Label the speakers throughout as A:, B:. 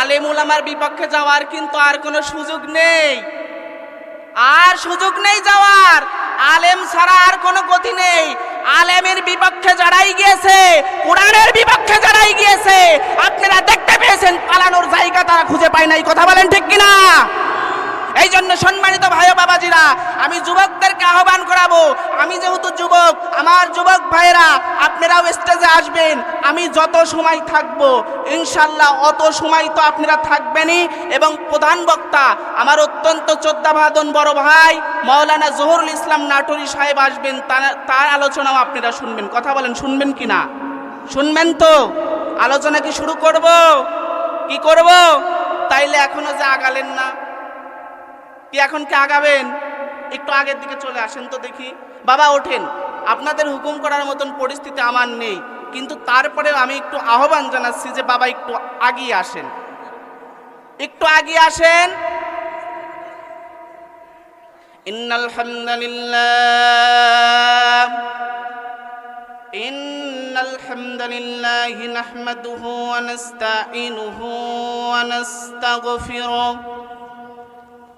A: আলেমুলামার বিপক্ষে যাওয়ার কিন্তু আর কোনো সুযোগ নেই। আর সুযোগ নেই যাওয়ার। আলেম ছাড়া আর কোনো গতি নেই। আলেমের বিপক্ষে যারাই গিয়েছে, কোরআনের বিপক্ষে যারাই গিয়েছে, আপনারা দেখতে পেয়েছেন পালানোর জায়গা তারা খুঁজে পায় নাই। কথা বলেন ঠিক কিনা? এই জন্য সম্মানিত ভাই বাবাজিরা, আমি যুবকদেরকে আহ্বান করাবো। আমি যেহেতু যুবক, আমার যুবক ভাইয়েরা, আপনারাও স্টেজে আসবেন। আমি যত সময় থাকব, ইনশাল্লাহ অত সময় তো আপনারা থাকবেনই। এবং প্রধান বক্তা, আমার অত্যন্ত চোদ্দাভাদন বড় ভাই মাওলানা জহুরুল ইসলাম নাটুরি সাহেব আসবেন তার আলোচনাও আপনারা শুনবেন। কথা বলেন, শুনবেন কি না? শুনবেন তো? আলোচনা কি শুরু করব? কি করব? তাইলে এখনও যে আগালেন না। কি এখন কি আগাবেন, একটু আগের দিকে চলে আসেন তো দেখি। বাবা, ওঠেন। আপনাদের হুকুম করার মতন পরিস্থিতি আমার নেই, কিন্তু তারপরে আমি একটু আহ্বান জানাচ্ছি যে বাবা, একটু আগিয়ে আসেন। একটু আগিয়ে আসেন। ইন্নালিল্লাহ হামদালিল্লাহ ইন্নাল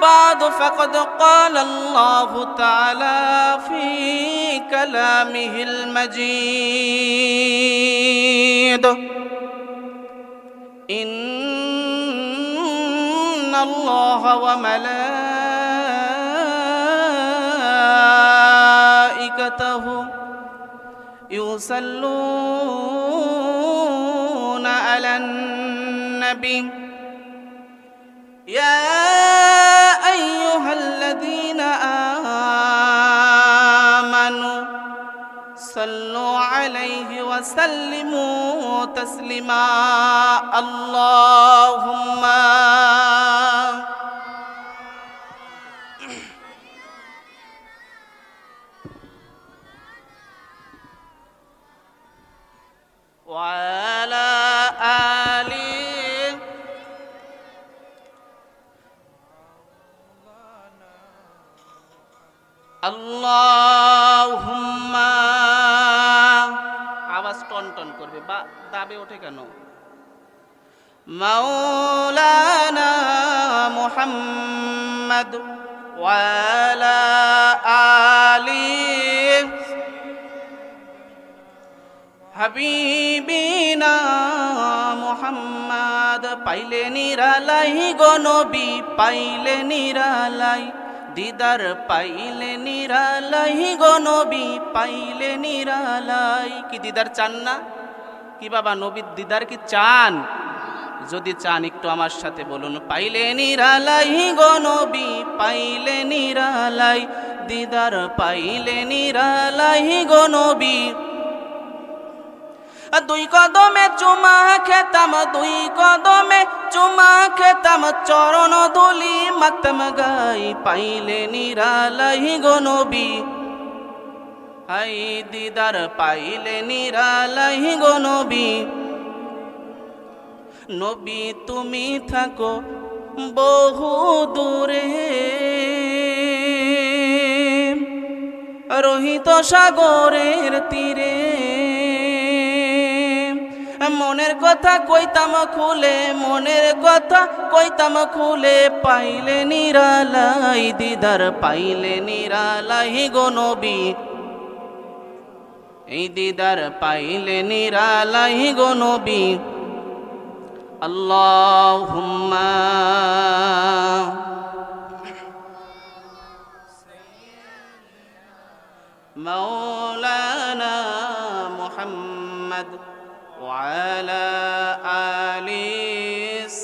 A: بعد فقد قال الله تعالى في كلامه المجيد. إن الله وملائكته يصلون على النبي. آمنوا صلوا عليه وسلموا تسليما. اللهم وعلى মাওলানা মুহাম্মদ ওয়ালা আলি হাবিবিনা মুহাম্মদ, পাইলে নিরালাই নবী, পাইলে নিরালাই। দিদার, পাইলে নিরালাই নবী, পাইলে নিরালাই। কি দিদার চান না? কি বাবা নবীর দিদার কি চান? যদি চান একটু আমার সাথে বলুন, পাইলে নিরালাই গো নবী, পাইলে নিরালাই, দিদার পাইলে নিরালাই গো নবী। দুই কদমে চুমা খেতাম, দুই কদমে চুমা খেতাম, চরণ দলি মাতম গাই, পাইলে নিরালাই গো নবী। হাই দিদার, পাইলে নিরালাই গো নবী তুমি থাকো বহু দূরে। রোহিত সাগরের তীরে। মনের কথা কইতাম খুলে, মনের কথা কইতাম খুলে, পাইলে নিরালাই দিদার, পাইলে নিরালাই গো নবী। এই দিদার, পাইলে নিরালাই গো নবী। আল্লাহুম্মা مولانا محمد وعلى آل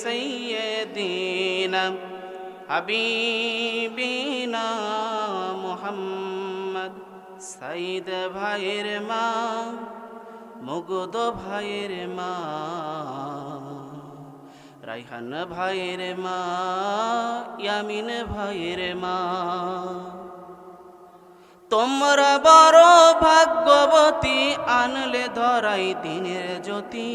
A: سيدنا হাবিবিনা মোহাম্মদ সাইদ ভাইয়ের মা মুগদ ভাইয়ের মা রাইহান ভাইয়ের মা, ইয়ামিন ভাইয়ের মা। তোমরা বড় ভাগ্যবতী, আনলে ধরাই দিনের জ্যোতি।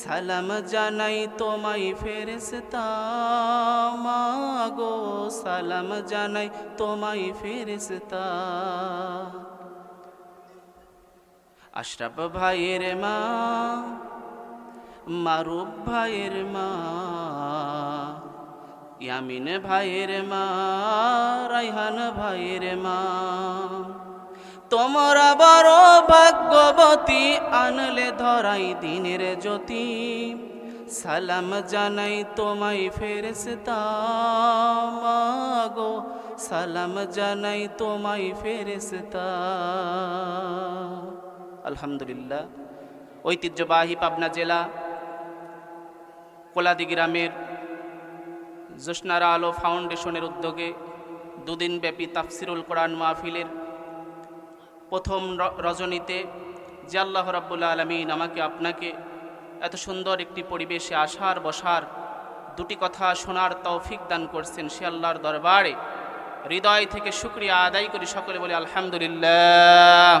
A: সালাম জানাই তোমায় ফেরেস্তা মাগো সালাম জানাই তোমায় ফেরেস্তা আশরাফ ভাইয়ের মা মারুফ ভাইয়ের মা, ইয়ামিন ভাইয়ের মা, রাইহান ভাইয়ের মা। তোমরা বড় ভাগ্যবতী, আনলে ধরাই দিনের জ্যোতি। সালাম জানাই তোমায় ফেরেস্তা মাগো সালাম জানাই তোমায় ফেরেস্তা আলহামদুলিল্লাহ, ঐতিহ্যবাহী পাবনা জেলা কোলাদি গ্রামের জোসনারা আলো ফাউন্ডেশনের উদ্যোগে দুদিনব্যাপী তাফসিরুল কোরআন মাহফিলের প্রথম রজনীতে যে আল্লাহ রাব্বুল আলমিন আমাকে, আপনাকে এত সুন্দর একটি পরিবেশে আসার, বসার দুটি কথা শোনার তৌফিক দান করছেন সে আল্লাহর দরবারে। হৃদয় থেকে শুক্রিয়া আদায় করি সকলে বলে আলহামদুলিল্লাহ।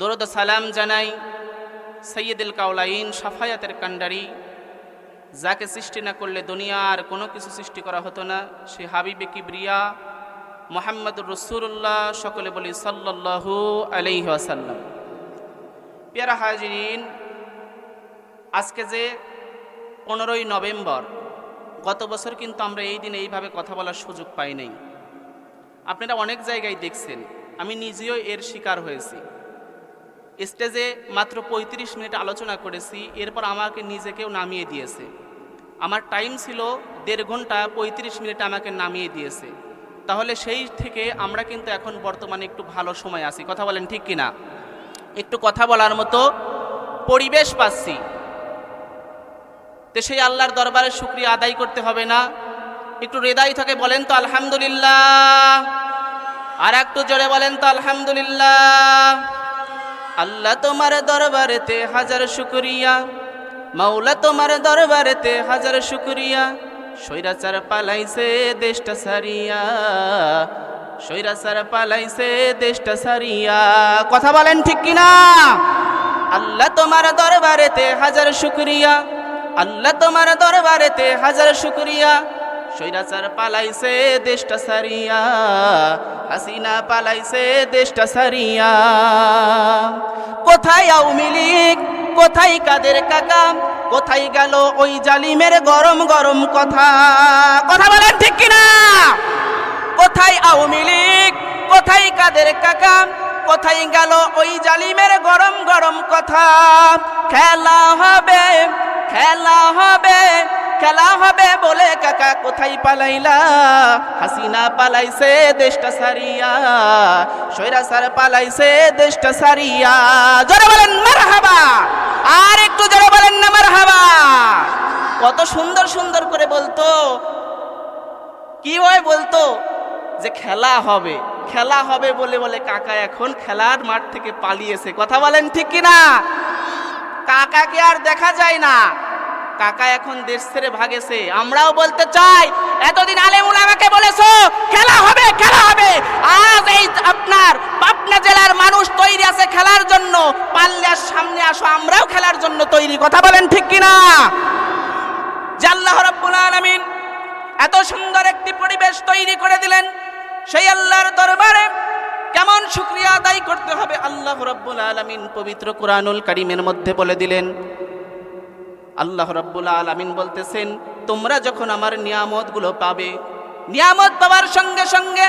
A: দরদ সালাম জানাই। সৈয়দুল কাউলাইন সাফায়াতের কান্ডারি যাকে সৃষ্টি না করলে দুনিয়ার কোনো কিছু সৃষ্টি করা হতো না। সে হাবিবে কিবরিয়া, মোহাম্মদুর রসুল্লাহ সকলে বলি সাল্লাল্লাহু আলাইহি আসাল্লাম পেয়ারা হাজিরিন, আজকে যে পনেরোই নভেম্বর, গত বছর কিন্তু আমরা এই দিনে এইভাবে কথা বলার সুযোগ পাই নাই। আপনারা অনেক জায়গায় দেখছেন, আমি নিজেও এর শিকার হয়েছি। স্টেজে মাত্র ৩৫ মিনিট আলোচনা করেছি, এরপর আমাকে নিজেকেও নামিয়ে দিয়েছে। আমার টাইম ছিল দেড় ঘণ্টা ৩৫ মিনিট আমাকে নামিয়ে দিয়েছে। তাহলে সেই থেকে আমরা কিন্তু এখন বর্তমানে একটু ভালো সময় আছি। কথা বলেন ঠিক কিনা? একটু কথা বলার মতো পরিবেশ পাচ্ছি। তো সেই আল্লাহর দরবারে শুক্রিয়া আদায় করতে হবে না। একটু হৃদয় থেকে বলেন তো, আলহামদুলিল্লাহ। আর একটু জোরে বলেন তো, আলহামদুলিল্লাহ। আল্লাহ তোমার দরবারেতে হাজার শুকরিয়া, মাওলা তোমার দরবারেতে হাজার শুকরিয়া। সৈরাচার পালাইছে, দেশটা সারিয়া সৈরাচার পালাইছে, দেশটা সারিয়া কথা বলেন ঠিক কিনা? আল্লাহ তোমার দরবারেতে হাজার শুকরিয়া, আল্লাহ তোমার দরবারেতে হাজার শুকরিয়া। সৈরাচার পালাইছে, দেশটা সারিয়া হাসিনা পালাইছে, দেশটা সারিয়া কোথায় আওয়ামী লীগ, কোথায় কাদের কাকা, কোথায় গেল ওই জালিমের গরম গরম কথা? কথা বলেন ঠিক কিনা? কোথায় আওয়ামী লীগ, কোথায় কাদের কাকা, কোথায় গেল ওই জালিমের গরম গরম কথা? খেলা হবে খেলা হবে খেলা হবে বলে কাকা কোথায় পালাইলা? হাসিনা পালাইছে দেশটা সারিয়া সৈরা সার পালাইছে দেশটা সারিয়া জোরে বলেন, মারহাবা! আর একটু জোরে বলেন না, মারহাবা! কত সুন্দর সুন্দর করে বলতো। কি হয় বলতো? যে খেলা হবে খেলা হবে বলে বলে কাকা এখন খেলার মাঠ থেকে পালিয়েছে। কথা বলেন ঠিক কিনা? কাকাকে আর দেখা যায় না। কাকা এখন দেশ ছেড়ে ভাগেছে আমরাও বলতে চাই, এতদিন আলেমুল আমাকে বলেছ, খেলা হবে খেলা হবে। আজ এই আপনার পাবনা জেলার মানুষ তৈরি আছে খেলার জন্য। পাল্লে সামনে আসো, আমরাও খেলার জন্য তৈরি। কথা বলেন ঠিক কিনা? যে আল্লাহ রাব্বুল আলামিন এত সুন্দর একটি পরিবেশ তৈরি করে দিলেন, সেই আল্লাহর দরবারে কেমন শুক্রিয়া আদায় করতে হবে? আল্লাহ রব্বুল আলমিন পবিত্র কোরআনুল কারিমের মধ্যে বলে দিলেন আল্লাহ রব্বুল আলমিন বলতেছেন, তোমরা যখন আমার নিয়ামতগুলো পাবে, নিয়ামত পাওয়ার সঙ্গে সঙ্গে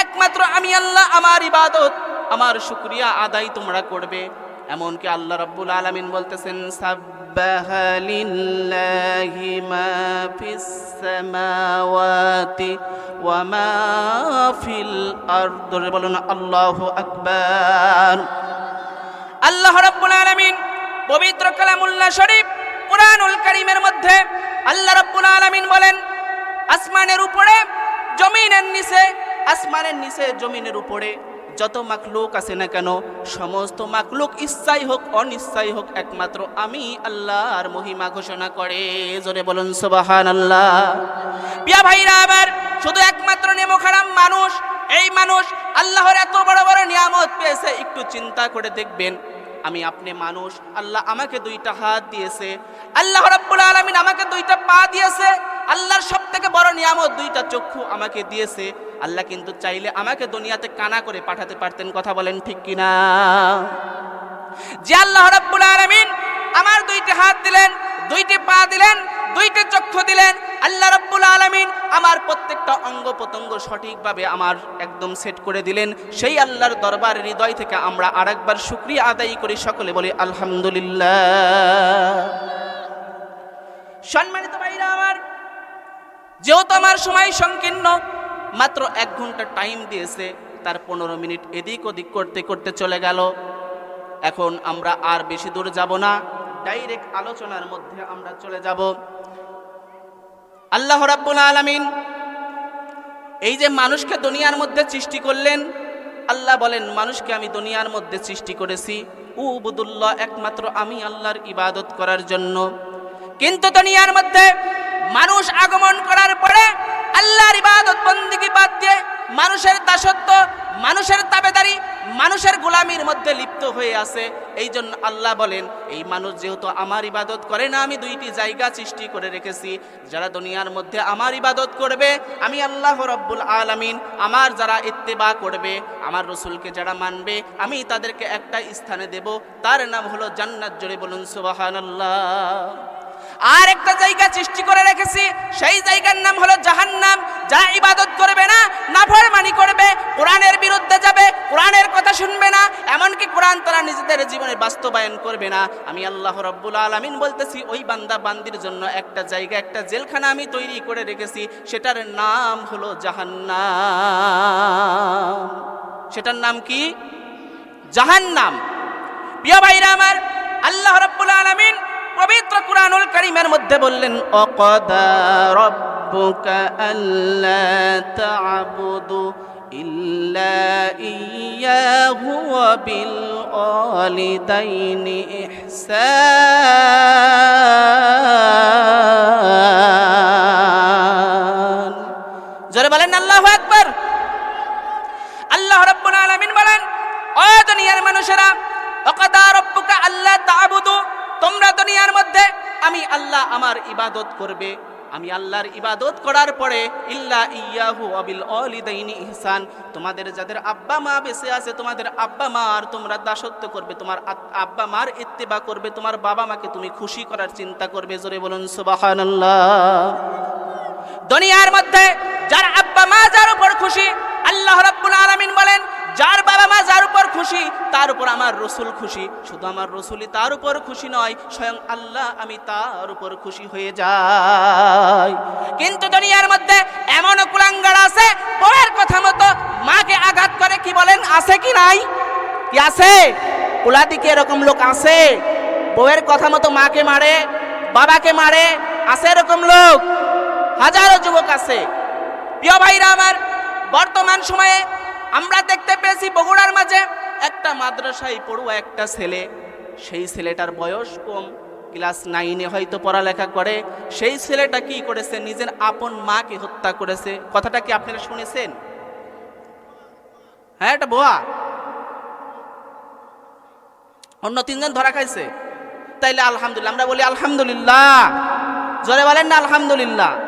A: একমাত্র আমি আল্লাহ, আমার ইবাদত, আমার শুক্রিয়া আদায় তোমরা করবে। এমনকি আল্লাহ রব্বুল আলমিন বলতেছেন বলুন, আল্লাহু আকবার। আল্লাহ রাব্বুল আলামিন পবিত্র কালামুল্লাহ শরীফ কুরআনুল কারীমের মধ্যে আল্লাহ রাব্বুল আলামিন বলেন, আসমানের উপরে, জমিনের নিচে, আসমানের নিচে, জমিনের উপরে যত মাকলুক আছে না কেন, সমস্ত মাকলুক ইচ্ছাই হোক, অনিচ্ছাই হোক, একমাত্র আমি আল্লাহর মহিমা ঘোষণা করে। জোরে বলুন সুবাহান আল্লাহ বিয়া ভাইরা, আবার শুধু একমাত্র নেমো খারাপ মানুষ, এই মানুষ আল্লাহর এত বড় বড় নিয়ামত পেয়েছে, একটু চিন্তা করে দেখবেন আমি আপনি মানুষ। আল্লাহ আমাকে দুইটা হাত দিয়েছে। আল্লাহ রব্বুল আলমিন আমাকে দুইটা পা দিয়েছে। আল্লাহর সব থেকে বড় নিয়ামত দুইটা চক্ষু আমাকে দিয়েছে। আল্লাহ কিন্তু চাইলে আমাকে দুনিয়াতে কানা করে পাঠাতে পারতেন, কথা বলেন ঠিক কিনা? যে আল্লাহ রব্বুল আলমিন আমার দুইটা হাত দিলেন দুইটি পা দিলেন, দুইটি চক্ষু দিলেন। আল্লাহ রাব্বুল আলামিন আমার প্রত্যেকটা অঙ্গ প্রত্যঙ্গ সঠিকভাবে আমার একদম সেট করে দিলেন। সেই আল্লাহর দরবার হৃদয় থেকে আমরা আরেকবার শুকরিয়া আদায় করি, সকলে বলি আলহামদুলিল্লাহ। সম্মানিত ভাইরা আমার, যেহেতু আমার সময় সংকীর্ণ, মাত্র এক ঘণ্টা টাইম দিয়েছে, তার পনেরো মিনিট এদিক ওদিক করতে করতে চলে গেল। এখন আমরা আর বেশি দূর যাব না। ডাইরেক্ট আলোচনার মধ্যে আমরা চলে যাব। আল্লাহ রাব্বুল আলামিন এই যে মানুষকে দুনিয়ার মধ্যে সৃষ্টি করলেন, আল্লাহ বলেন, মানুষকে আমি দুনিয়ার মধ্যে সৃষ্টি করেছি। উবুদুল্লাহ একমাত্র আমি আল্লাহর ইবাদত করার জন্য। কিন্তু দুনিয়ার মধ্যে মানুষ আগমন করার পরে আল্লাহর ইবাদত বন্দিগি বাদ দিয়ে মানুষের দাসত্ব, মানুষের তাবেদারি, মানুষের গোলামির মধ্যে লিপ্ত হয়ে আছে। এই জন্য আল্লাহ বলেন, এই মানুষ যেহেতু আমার ইবাদত করে না, আমি দুইটি জায়গা সৃষ্টি করে রেখেছি। যারা দুনিয়ার মধ্যে আমার ইবাদত করবে, আমি আল্লাহ রব্বুল আলামিন, আমার যারা ইত্তেবা করবে, আমার রসুলকে যারা মানবে, আমি তাদেরকে একটা স্থানে দেব। তার নাম হলো জান্নাত জোরে বলুন, সুবহানাল্লাহ। আর একটা জায়গা সৃষ্টি করে রেখেছি, সেই জায়গার নাম হলো জাহান্নাম। যা ইবাদত করবে না, নাফরমানি করবে, কোরআনের বিরুদ্ধে যাবে, কোরআনের কথা শুনবে না, এমনকি কোরআন তারা নিজেদের জীবনে বাস্তবায়ন করবে না। আমি আল্লাহ রব্বুল আলামিন বলতেছি, ওই বান্দা বান্দির জন্য একটা জায়গা, একটা জেলখানা আমি তৈরি করে রেখেছি, সেটার নাম হলো জাহান্নাম। সেটার নাম কি? জাহান্নাম। প্রিয় ভাইরা আমার পবিত্র কুরআনুল কারীমের মধ্যে বললেন, অকদা রব্বুকা আল্লা তা'বুদু ইল্লা ইয়াহু ওয়া বিল ওয়ালিদাইনি ইহসান। জোরে বলেন, আল্লাহু আকবার। আল্লাহ রাব্বুল আলামিন বলেন ও দুনিয়ার মানুষেরা, অকদা রব্বুকা আল্লাহ তা'বুদু তোমরা দুনিয়ার মধ্যে, আমি আল্লাহ আমার ইবাদত করবে। আমি আল্লাহর ইবাদত করার পরে, ইল্লা ইয়াহু আবিল অলিদাইনি ইহসান, তোমাদের যাদের আব্বা মা বেঁচে আছে, তোমাদের আব্বা মার তোমরা দাসত্ব করবে, তোমার আব্বা মার ইত্তেবা করবে, তোমার বাবা মাকে তুমি খুশি করার চিন্তা করবে, জোরে বলুন, সুবহানাল্লাহ। দুনিয়ার মধ্যে, যার আব্বা মা যার উপর খুশি, আল্লাহ রাব্বুল আলামিন বলেন যার বাবা মা যার উপর খুশি, তার উপর আমার রসুল খুশি। শুধু আমার রসুলই তার উপর খুশি নয়, স্বয়ং আল্লাহ আমি তার উপর খুশি হয়ে যাই। কিন্তু দুনিয়ার মধ্যে এমনও কুলাঙ্গার আছে, বউয়ের কথা মতো মাকে আঘাত করে কি বলেন, আছে কি নাই? কি আছে? ওলাদিকে এরকম লোক আছে? বউয়ের কথা মতো মাকে মারে, বাবাকে মারে, আছে এরকম লোক? হাজারো যুবক আছে। প্রিয় ভাইরা আমার, বর্তমান সময়ে আমরা দেখতে পেয়েছি বগুড়ার মাঝে একটা মাদ্রাসায় পড়ুয়া একটা ছেলে। সেই ছেলেটার বয়স কম, ক্লাস নাইনে হয়তো পড়ালেখা করে। সেই ছেলেটা কি করেছে? নিজের আপন মাকে হত্যা করেছে। কথাটা কি আপনারা শুনেছেন? হ্যাঁ এটা বোয়া অন্য তিনজন ধরা খাইছে। তাইলে আলহামদুলিল্লাহ, আমরা বলি আলহামদুলিল্লাহ। জোরে বলেন না আলহামদুলিল্লাহ।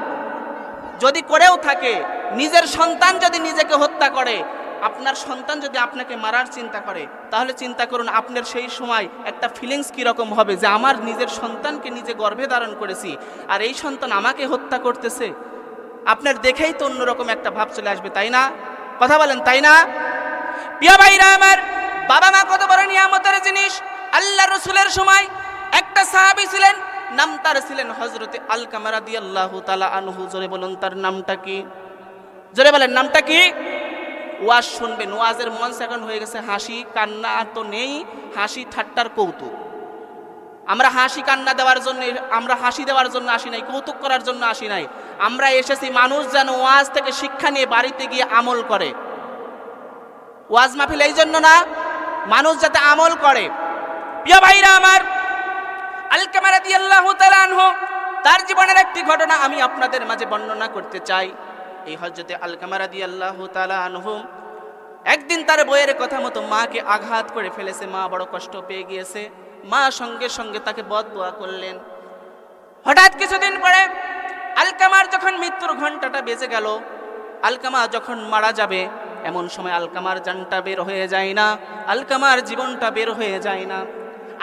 A: যদি করেও থাকে, নিজের সন্তান যদি নিজেকে হত্যা করে আপনার সন্তান যদি আপনাকে মারার চিন্তা করে, তাহলে চিন্তা করুন আপনার সেই সময় একটা ফিলিংস কীরকম হবে যে আমার নিজের সন্তানকে নিজে গর্ভে ধারণ করেছি, আর এই সন্তান আমাকে হত্যা করতেছে। আপনার দেখেই তো অন্যরকম একটা ভাব চলে আসবে, তাই না? কথা বলেন, তাই না? প্রিয় ভাইরা আমার, বাবা মা কত বড় নিয়ামতের জিনিস। আল্লাহ রসুলের সময় একটা সাহাবী ছিলেন, নাম তার ছিলেন হজরতে আল কামারা দি আল্লাহ তালা আনহু। জোরে বলুন, তার নামটা কি? জোরে বলেন, নামটা কি? ওয়াজ শুনবেন, ওয়াজের মঞ্চ এখন হয়ে গেছে হাসি, কান্না আর তো নেই, হাসি ঠাট্টার কৌতুক। আমরা হাসি কান্না দেওয়ার জন্য, আমরা হাসি দেওয়ার জন্য আসি নাই, কৌতুক করার জন্য আসি নাই। আমরা এসেছি, মানুষ যেন ওয়াজ থেকে শিক্ষা নিয়ে বাড়িতে গিয়ে আমল করে। ওয়াজ মাহফিল এই জন্য না, মানুষ যাতে আমল করে। প্রিয় ভাইরা আমার আল্লাহ তার জীবনের একটি ঘটনা আমি আপনাদের মাঝে বর্ণনা করতে চাই। এই হজরতে আল কামারা দি আল্লাহ আনহু একদিন তার বইয়ের কথা মতো মাকে আঘাত করে ফেলেছে। মা বড় কষ্ট পেয়ে গিয়েছে। মা সঙ্গে সঙ্গে তাকে বদ দোয়া করলেন। হঠাৎ কিছুদিন পরে আলকামার যখন মৃত্যুর ঘন্টাটা বেজে গেল, আলকামা যখন মারা যাবে, এমন সময় আলকামার জানটা বের হয়ে যায় না, আলকামার জীবনটা বের হয়ে যায় না।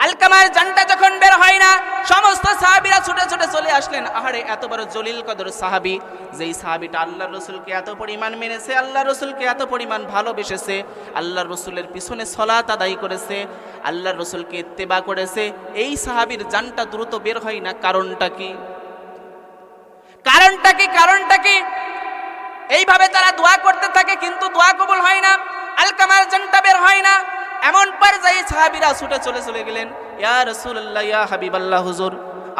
A: আলকামার জানটা যখন বের হয় না, সমস্ত সাহাবিরা ছুটে ছুটে চলে আসলেন। আহারে, এত বড় জলিল কদর সাহাবি, যেই সাহাবিটা আল্লাহ রসুলকে এত পরিমাণ মেনেছে আল্লাহ রসুলকে এত পরিমাণ ভালোবেসেছে আল্লাহ রসুলের পিছনে সলাত আদায় করেছে আল্লাহ রসুলকে ইত্তেবা করেছে, এই সাহাবির জানটা দ্রুত বের হয় না, কারণটা কি? কারণটা কি কারণটা কি? এইভাবে তারা দোয়া করতে থাকে, কিন্তু দোয়া কবুল হয় না, আলকামার জানটা বের হয় না। এমন পর্যায়ে সাহাবিরা ছুটে চলে চলে গেলেন, ইয়া রসুল্লাহ ইয়া হাবিবাল্লাহ, হুজুর,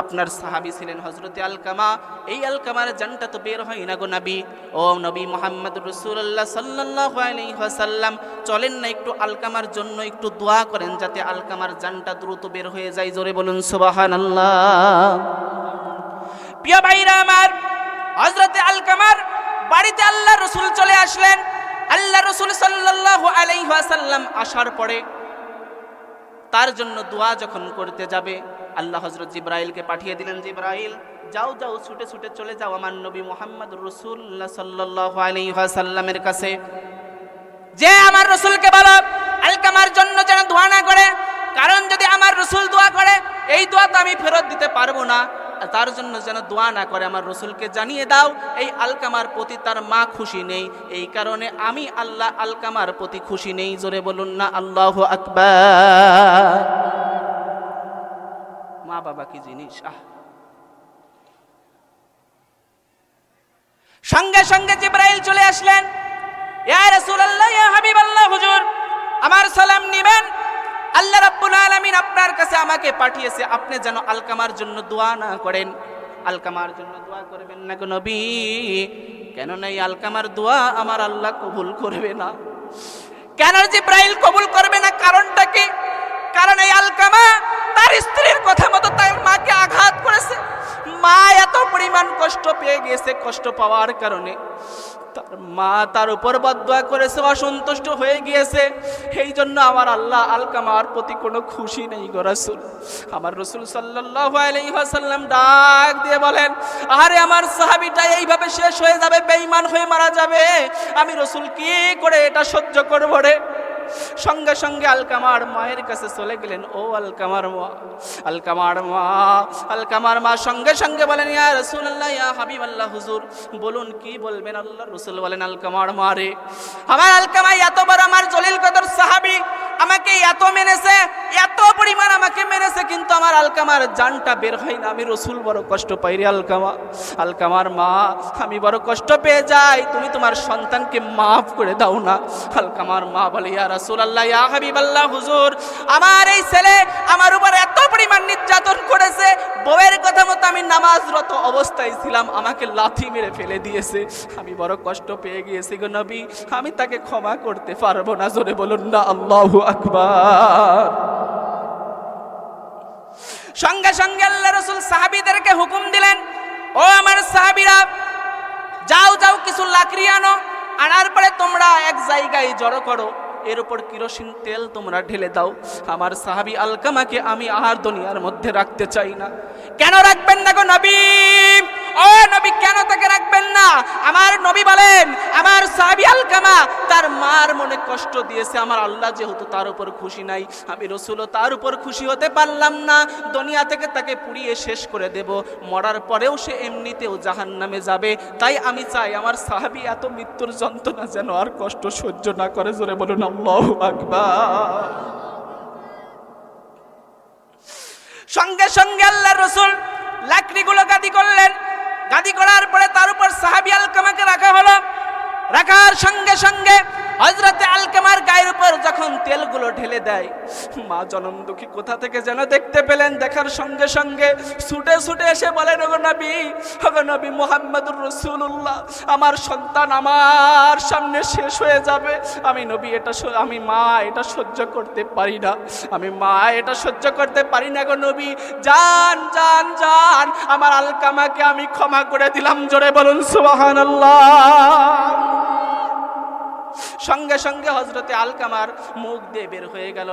A: আপনার সাহাবি ছিলেন হজরতে আলকামা, এই আলকামার জানটা তো বের হয় না গো নবী? ও নবী মোহাম্মদ রসুল্লাহ সাল্লাহ আলাইসাল্লাম চলেন না একটু আলকামার জন্য একটু দোয়া করেন যাতে আলকামার জানটা দ্রুত বের হয়ে যায়, জোরে বলুন সুবাহান আল্লাহ প্রিয় ভাইরা আমার হজরতে আলকামার বাড়িতে আল্লাহ রসুল চলে আসলেন আল্লাহ রসুল সাল্লাহ আলাইসাল্লাম আসার পরে তার জন্য দোয়া যখন করতে যাবে, আল্লাহ হজরত জিব্রাইলকে পাঠিয়ে দিলেন, জিব্রাইল, যাও যাও, ছুটে ছুটে চলে যাও আমার নবী মোহাম্মদ রসুল্লাহ সাল্লাহ আলাইসাল্লামের কাছে। যে আমার রসুলকে বলো, আলকামার জন্য যেন দোয়া না করে, কারণ যদি আমার রসুল দোয়া করে, এই দোয়া তো আমি ফেরত দিতে পারব না। তার জন্য যেন দোয়া না করে আমার রসুলকে জানিয়ে দাও, এই আলকামার প্রতি তার মা খুশি নেই। এই কারণে আমি আল্লাহ আলকামার প্রতি খুশি নেই। জোরে বলুন না, আল্লাহ আকবার। মা বাবা কি জিনিস? আহ। সঙ্গে সঙ্গে জিব্রাইল চলে আসলেন। ইয়া আমার সালাম নিবেন। আল্লাহ রাব্বুল আলামিন আপনার কাছে আমাকে পাঠিয়েছে। আপনি যেন আলকামার জন্য দোয়া না করেন। আলকামার জন্য দোয়া করবেন না কোন নবী। কেন নাই আলকামার দোয়া আমার আল্লাহ কবুল করবে না। কেন জিব্রাইল কবুল করবে না? কারণটা কি? কারণ এই আলকামা তার স্ত্রীর কথা মতো তার মাকে আঘাত করেছে। মা এত পরিমাণ কষ্ট পেয়ে গিয়েছে কষ্ট পাওয়ার কারণে। তার মা তার উপর বদয়া করেছে, অসন্তুষ্ট হয়ে গিয়েছে। এই জন্য আমার আল্লাহ আলকামার প্রতি কোনো খুশি নেই গো রসুল। আমার রসুল সাল্লাহ আলাইসাল্লাম ডাক দিয়ে বলেন, আরে আমার সাহাবিটা এইভাবে শেষ হয়ে যাবে, বেঈমান হয়ে মারা যাবে। আমি রসুল কি করে এটা সহ্য করব রে? সঙ্গে সঙ্গে আলকামার মায়ের কাছে চলে গেলেন, ও আলকামার মা আলকামার মা আলকামার মা। সঙ্গে সঙ্গে বলেন, ইয়া রসুল্লাহ ইয়া হাবিব আল্লাহ হুজুর। বলুন, কি বলবেন আল্লাহ রসুল? বলেন, আলকামার মা রে, আমার আলকামা এত বড়, আমার জলিল কদর সাহাবি আমাকে এত মেনেছে এত পরিমাণ আমাকে মেনেছে কিন্তু আমার আলকামার জানটা বের হয় না। আমি রসুল, বড় কষ্ট পাই রে আলকামা। আলকামার মা, আমি বড় কষ্ট পেয়ে যাই, তুমি তোমার সন্তানকে মাফ করে দাও না। আলকামার মা বলে, ইয়া রাসূল আল্লাহ ইয়া হাবিব আল্লাহ হুজুর, আমার এই ছেলে আমার উপর এত পরিমাণ নির্যাতন করেছে, বউয়ের কথা মতো আমি নামাজরত অবস্থায় ছিলাম, আমাকে লাথি মেরে ফেলে দিয়েছে। আমি বড় কষ্ট পেয়ে গিয়েছি গো নবী, আমি তাকে ক্ষমা করতে পারব না, জোরে বলুন না, আল্লাহু আকবার। সঙ্গে সঙ্গে আল্লাহ রসুল সাহাবিদেরকে হুকুম দিলেন, ও আমার সাহাবিরা, যাও যাও, কিছু লাকড়ি আনো, আনার পরে তোমরা এক জায়গায় জড়ো করো। এর উপর কিরোসিন তেল তোমরা ঢেলে দাও। আমার সাহাবি আলকামাকে আমি আহার দুনিয়ার মধ্যে রাখতে চাই না। কেন রাখবেন না গো নবী? ও নবী, কেন তাকে রাখবেন না? আমার নবী বলেন, আমার সাহাবি আলকামা তার মার মনে কষ্ট দিয়েছে। আমার আল্লাহ যেহেতু তার উপর খুশি নাই, আমি রসুলও তার উপর খুশি হতে পারলাম না। দুনিয়া থেকে তাকে পুড়িয়ে শেষ করে দেব। মরার পরেও সে এমনিতেও জাহান নামে যাবে। তাই আমি চাই আমার সাহাবি এত মৃত্যুর যন্ত্রণা যেন আর কষ্ট সহ্য না করে। জোরে বলুন, আল্লাহ আকবার। সঙ্গে সঙ্গে আল্লাহ রসুল লাকড়িগুলো গাদি করলেন। গাদি করার পরে তার উপর সাহাবিয়াল কামাকে রাখা হলো। রাখার সঙ্গে সঙ্গে হজরতে আলকামার গায়ের উপর যখন তেলগুলো ঢেলে দেয়, মা জনম দুঃখী কোথা থেকে যেন দেখতে পেলেন? দেখার সঙ্গে সঙ্গে ছুটে ছুটে এসে বলেন, ওগো নবী ওগো নবী মোহাম্মদুর রসুল্লাহ আমার সন্তান আমার সামনে শেষ হয়ে যাবে। আমি নবী, এটা আমি মা, এটা সহ্য করতে পারি না। আমি মা, এটা সহ্য করতে পারি না গো নবী। যান যান যান, আমার আলকামাকে আমি ক্ষমা করে দিলাম। জোরে বলুন, সুবহানাল্লাহ। সঙ্গে সঙ্গে হজরতে আলকামার মুখ দিয়ে বের হয়ে গেল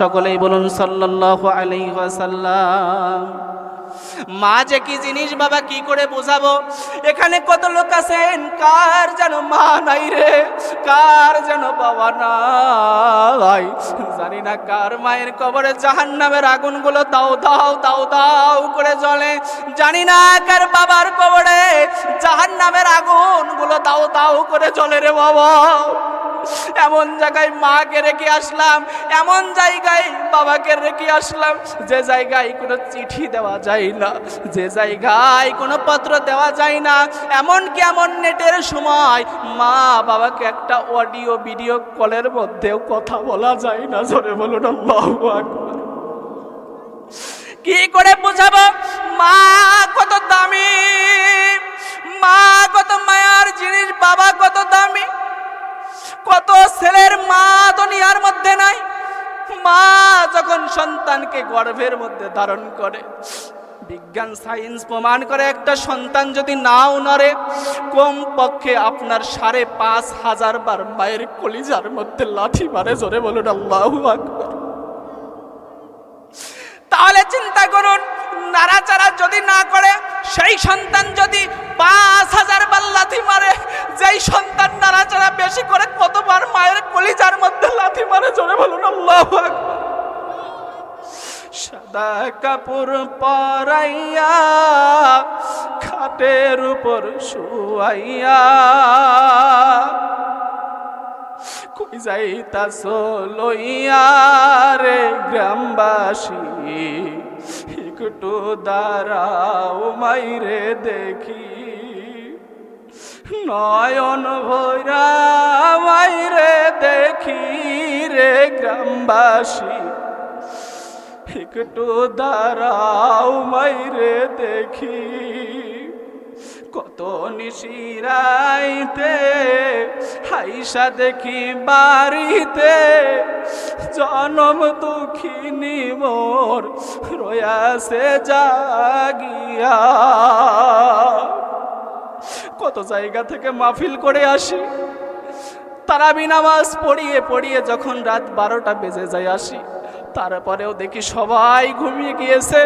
A: সকলেই বলুন সাল্লাহ আলাইহি ওয়াসাল্লাম। মা যে কি জিনিস বাবা, কি করে বোঝাবো? এখানে কত লোক আছেন? কার যেন মা নাই রে? কার যেন বাবা নাই? জানি না কার মায়ের কবরে জাহান নামের আগুনগুলো দাও দাও দাও দাও করে জ্বলে। জানি না কার বাবার কবরে জাহান নামের আগুনগুলো দাও দাও করে জ্বলে রে বাবা। এমন জায়গায় মাকে রেখে আসলাম, এমন জায়গায় বাবাকে রেখে আসলাম, যে জায়গায় কোনো চিঠি দেওয়া যায় না। যে জায়গায় কোনো পত্র দেওয়া যায় না এমন কি এমন নেটের সময় মা বাবাকে একটা অডিও ভিডিও কলের মধ্যেও কথা বলা যায় না। জোরে বলুন, আল্লাহু আকবার। কি করে বোঝাবো? মা কত দামি, মা কত মায়ার জিনিস, বাবা কত দামি। কত ছেলের মা দুনিয়ার মধ্যে নাই। মা যখন সন্তানকে গর্ভের মধ্যে ধারণ করে বিজ্ঞান সায়েন্স প্রমাণ করে একটা সন্তান যদি নাও নড়ে কম পক্ষে আপনার সাড়ে পাঁচ হাজার বার মায়ের কলিজার মধ্যে লাঠি মারে, জোরে বলুন, আল্লাহু আকবর। তাহলে চিন্তা করুন, নাড়াচাড়া যদি না করে সেই সন্তান যদি পাঁচ হাজার বার লাথি মারে যেই সন্তান নাড়াচাড়া বেশি করে কতবার মায়ের কলিজার মধ্যে লাথি মারে জোরে বলুন আল্লাহ সাদা কাপড় পরাইয়া খাটের উপর শুয়াইয়া। কই যাইতাছ লইয়া রে গ্রামবাসী? একটু দাঁড়াও মাইরে দেখি। নয়ন ভৈরা মাইরে দেখি রে গ্রামবাসী। একটু দাঁড়াও, মাইরে দেখি। কত নিশিরাইতে, হাইসা দেখি বাড়িতে। জনম দুঃখিনী মোর রয়াসে জাগিয়া। কত জায়গা থেকে মাহফিল করে আসি। তারাবি নামাজ পড়িয়ে পড়িয়ে যখন রাত বারোটা বেজে যায় আসি। তারপরেও দেখি সবাই ঘুমিয়ে গিয়েছে।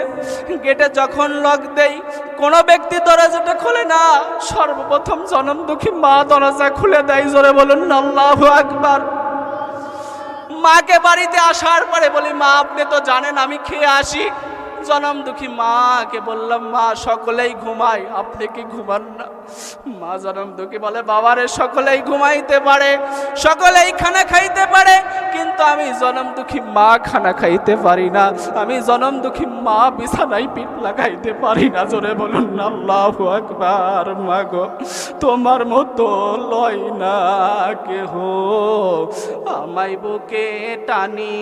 A: গেটে যখন লক দেই, কোনো ব্যক্তি দরজাটা খুলে না। সর্বপ্রথম জনম দুঃখী মা দরজা খুলে দেয়, জোরে বলুন, আল্লাহ আকবার। মাকে বাড়িতে আসার পরে বলি, মা, আপনি তো জানেন আমি খেয়ে আসি। জনম দুঃখী মাকে বললাম, মা, সকলেই ঘুমায়, আপনি কি ঘুমান না? মা জনম দুঃখী বলে, বাবারে, সকলেই ঘুমাইতে পারে, সকলেই খানা খাইতে পারে, কিন্তু আমি জনম দুঃখী মা খানা খাইতে পারি না, আমি জনম দুঃখী মা বিছানায় পিঠ লাগাইতে পারি না। জোরে বলুন, আল্লাহ আকবার মাগো তোমার মতো লয় না কেহ। আমায় বুকে টানি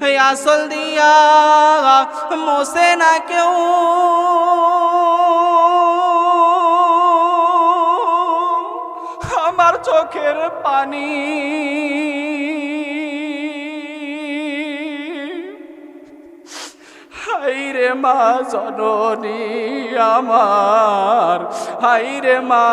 A: আসল দিয়া মোসে না কেউ। আমার চোখের পানি। হাইরে মা জননী আমার হাইরে মা